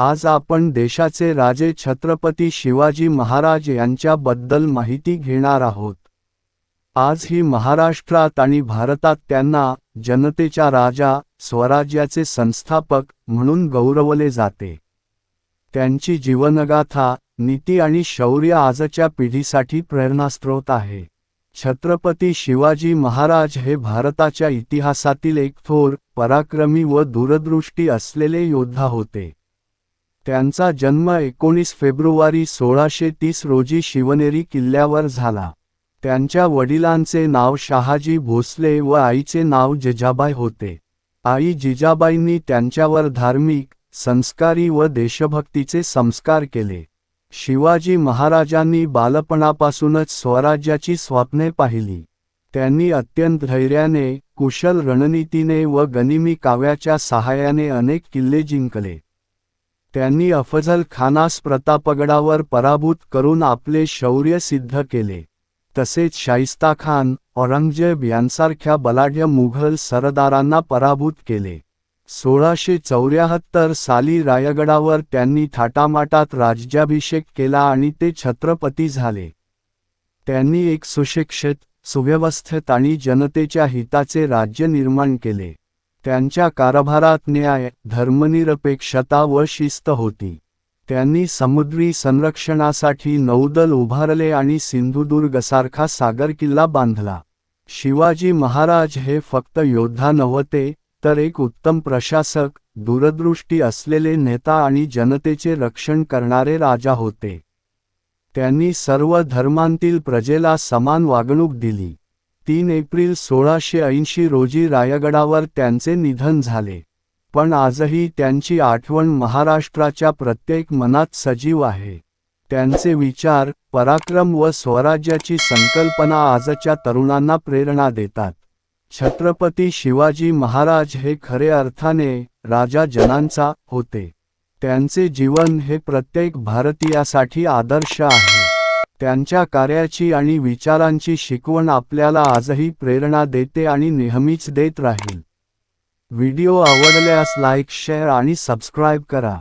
आज आपण देशाचे राजे छत्रपती शिवाजी महाराज यांच्याबद्दल माहिती घेणार आहोत. आज ही महाराष्ट्रात आणि भारतात त्यांना जनतेच्या राजा स्वराज्याचे संस्थापक म्हणून गौरवले जाते. त्यांची जीवनगाथा नीती आणि शौर्य आजच्या पिढीसाठी प्रेरणास्त्रोत आहे. छत्रपती शिवाजी महाराज हे भारताच्या इतिहासातील एक थोर पराक्रमी व दूरदृष्टी असलेले योद्धा होते. त्यांचा जन्म एकोणीस फेब्रुवारी सोळाशे तीस रोजी शिवनेरी किल्ल्यावर झाला. त्यांच्या वडिलांचे नाव शहाजी भोसले व आईचे नाव जिजाबाई होते. आई जिजाबाईंनी त्यांच्यावर धार्मिक संस्कारी व देशभक्तीचे संस्कार केले. शिवाजी महाराजांनी बालपणापासूनच स्वराज्याची स्वप्ने पाहिली. त्यांनी अत्यंत धैर्याने कुशल रणनीतीने व गनिमी काव्याच्या सहाय्याने अनेक किल्ले जिंकले. त्यांनी अफजल खानास प्रतापगडावर पराभूत करून आपले शौर्य सिद्ध केले. तसेच शाइस्ता खान औरंगजेब यांसारख्या बलाढ्य मुघल सरदारांना पराभूत केले. सोळाशे चौऱ्याहत्तर साली रायगडावर त्यांनी थाटामाटात राज्याभिषेक केला आणि ते छत्रपती झाले. त्यांनी एक सुशिक्षित सुव्यवस्थित आणि जनतेच्या हिताचे राज्य निर्माण केले. त्यांच्या कारभारात न्याय धर्मनिरपेक्षता व शिस्त होती. त्यांनी समुद्री संरक्षणासाठी नौदल उभारले आणि सिंधुदुर्गसारखा सागर किल्ला बांधला. शिवाजी महाराज हे फक्त योद्धा नव्हते तर एक उत्तम प्रशासक दूरदृष्टी असलेले नेता आणि जनतेचे रक्षण करणारे राजा होते. त्यांनी सर्व धर्मांतील प्रजेला समान वागणूक दिली. तीन एप्रिल सोळाशे ऐंशी रोजी रायगडावर त्यांचे निधन झाले. पण आजही त्यांची आठवण महाराष्ट्राच्या प्रत्येक मनात सजीव आहे. त्यांचे विचार पराक्रम व स्वराज्याची संकल्पना आजच्या तरुणांना प्रेरणा देतात. छत्रपती शिवाजी महाराज हे खरे अर्थाने राजा जनांचा होते. त्यांचे जीवन हे प्रत्येक भारतीयासाठी आदर्श आहे. त्यांच्या कार्याची आणि विचारांची शिकवण आपल्याला आजही प्रेरणा देते आणि नेहमीच देत राहील. व्हिडिओ आवडल्यास लाईक शेअर आणि सबस्क्राईब करा.